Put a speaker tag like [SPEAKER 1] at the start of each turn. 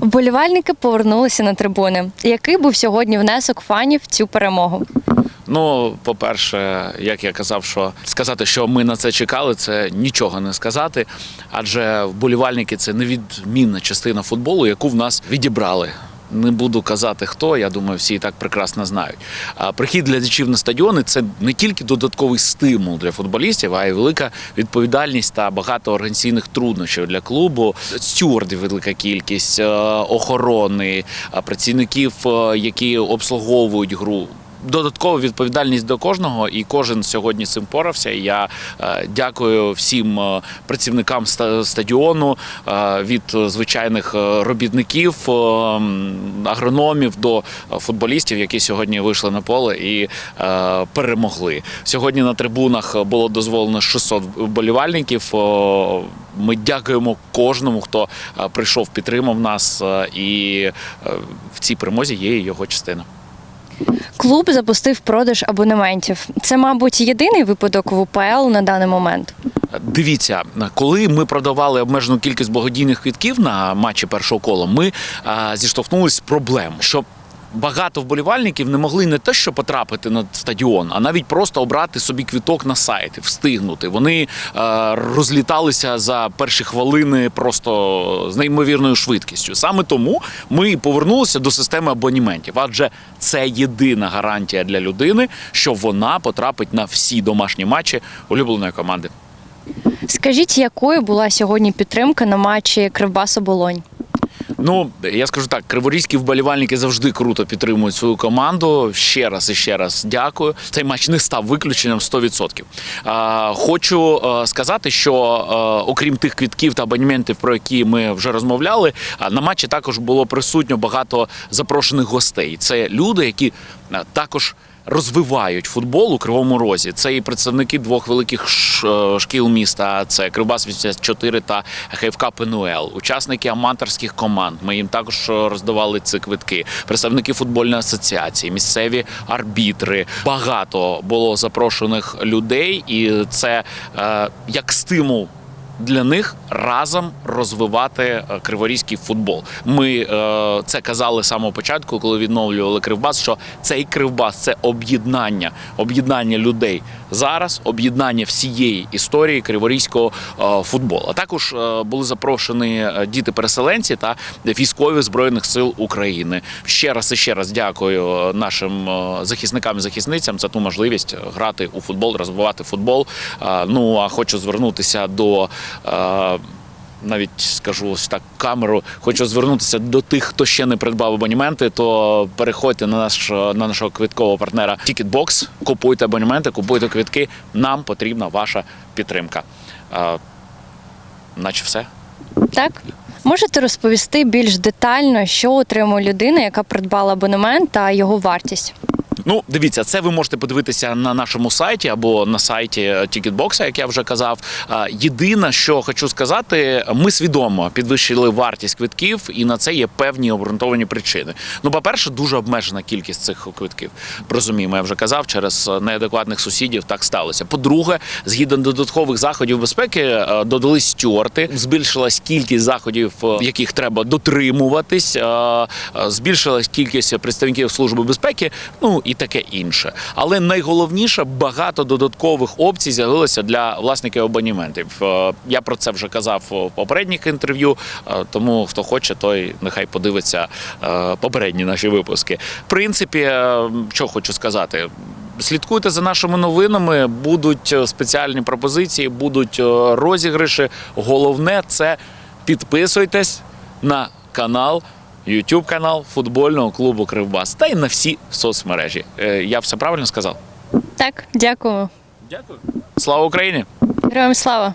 [SPEAKER 1] Вболівальники повернулися на трибуни. Який був сьогодні внесок фанів в цю перемогу?
[SPEAKER 2] Ну, по-перше, як я казав, що сказати, що ми на це чекали, це нічого не сказати. Адже вболівальники це невідмінна частина футболу, яку в нас відібрали. Не буду казати хто, я думаю, всі і так прекрасно знають. А прихід глядачів на стадіони це не тільки додатковий стимул для футболістів, а й велика відповідальність та багато організаційних труднощів для клубу. Стюардів велика кількість, е, охорони, е, працівників, е, які обслуговують гру. Додаткова відповідальність до кожного, і кожен сьогодні цим порався. Я е, дякую всім е, працівникам ста- стадіону е, від звичайних робітників, агрономів до футболістів, які сьогодні вийшли на поле і перемогли. Сьогодні на трибунах було дозволено 600 вболівальників. Ми дякуємо кожному, хто прийшов, підтримав нас, і в цій перемозі є його частина.
[SPEAKER 1] Клуб запустив продаж абонементів. Це, мабуть, єдиний випадок в УПЛ на даний момент.
[SPEAKER 2] Дивіться, коли ми продавали обмежену кількість благодійних квітків на матчі першого кола, ми а, зіштовхнулися з проблем, що багато вболівальників не могли не те, що потрапити на стадіон, а навіть просто обрати собі квіток на сайті, встигнути. Вони а, розліталися за перші хвилини просто з неймовірною швидкістю. Саме тому ми повернулися до системи абоніментів, адже це єдина гарантія для людини, що вона потрапить на всі домашні матчі улюбленої команди.
[SPEAKER 1] Скажіть, якою була сьогодні підтримка на матчі Кривбас Оболонь?
[SPEAKER 2] Ну, я скажу так, криворізькі вболівальники завжди круто підтримують свою команду. Ще раз і ще раз дякую. Цей матч не став виключенням 100%. А, хочу е, сказати, що е, окрім тих квітків та абонементів, про які ми вже розмовляли, на матчі також було присутньо багато запрошених гостей. Це люди, які е, також. Розвивають футбол у Кривому Розі. Це і представники двох великих е, шкіл міста. Це Кривбас 84 та ХФК Пенуел. Учасники аматорських команд. Ми їм також е, роздавали ці квитки. Представники футбольної асоціації, місцеві арбітри. Багато було запрошених людей, і це е, як стимул. Для них разом розвивати е, криворізький футбол. Ми е, це казали з самого початку, коли відновлювали Кривбас. Що цей Кривбас це об'єднання, об'єднання людей зараз, об'єднання всієї історії криворізького е, футболу. А також були запрошені діти-переселенці та військові збройних сил України. Ще раз і ще раз дякую нашим захисникам і захисницям за ту можливість грати у футбол, розвивати футбол. Ну а хочу звернутися до. Навіть скажу ось так камеру. Хочу звернутися до тих, хто ще не придбав абонементи. То переходьте на наш на нашого квиткового партнера Ticketbox, купуйте абонементи, купуйте квитки. Нам потрібна ваша підтримка. А, наче все.
[SPEAKER 1] Так? Можете розповісти більш детально, що отримує людина, яка придбала абонемент та його вартість?
[SPEAKER 2] Ну, дивіться, це ви можете подивитися на нашому сайті або на сайті Ticketbox, як я вже казав. Єдине, що хочу сказати, ми свідомо підвищили вартість квитків, і на це є певні обґрунтовані причини. Ну, по-перше, дуже обмежена кількість цих квитків. Розуміємо, я вже казав, через неадекватних сусідів так сталося. По-друге, згідно додаткових заходів безпеки, е, додались стюарти, збільшилась кількість заходів, е, яких треба дотримуватись, е, збільшилась кількість представників служби безпеки. Ну і таке інше. Але найголовніше багато додаткових опцій з'явилося для власників абонементів. Е, Я про це вже казав в попередніх інтерв'ю. е, Тому хто хоче, той нехай подивиться е, попередні наші випуски. В принципі, що хочу сказати. Слідкуйте за нашими новинами. Будуть спеціальні пропозиції, будуть розіграші. Головне це підписуйтесь на канал. YouTube канал футбольного клубу Кривбас та й на всі соцмережі. Е, Я все правильно сказав?
[SPEAKER 1] Так, дякую.
[SPEAKER 2] Дякую. Слава Україні!
[SPEAKER 1] Героям слава!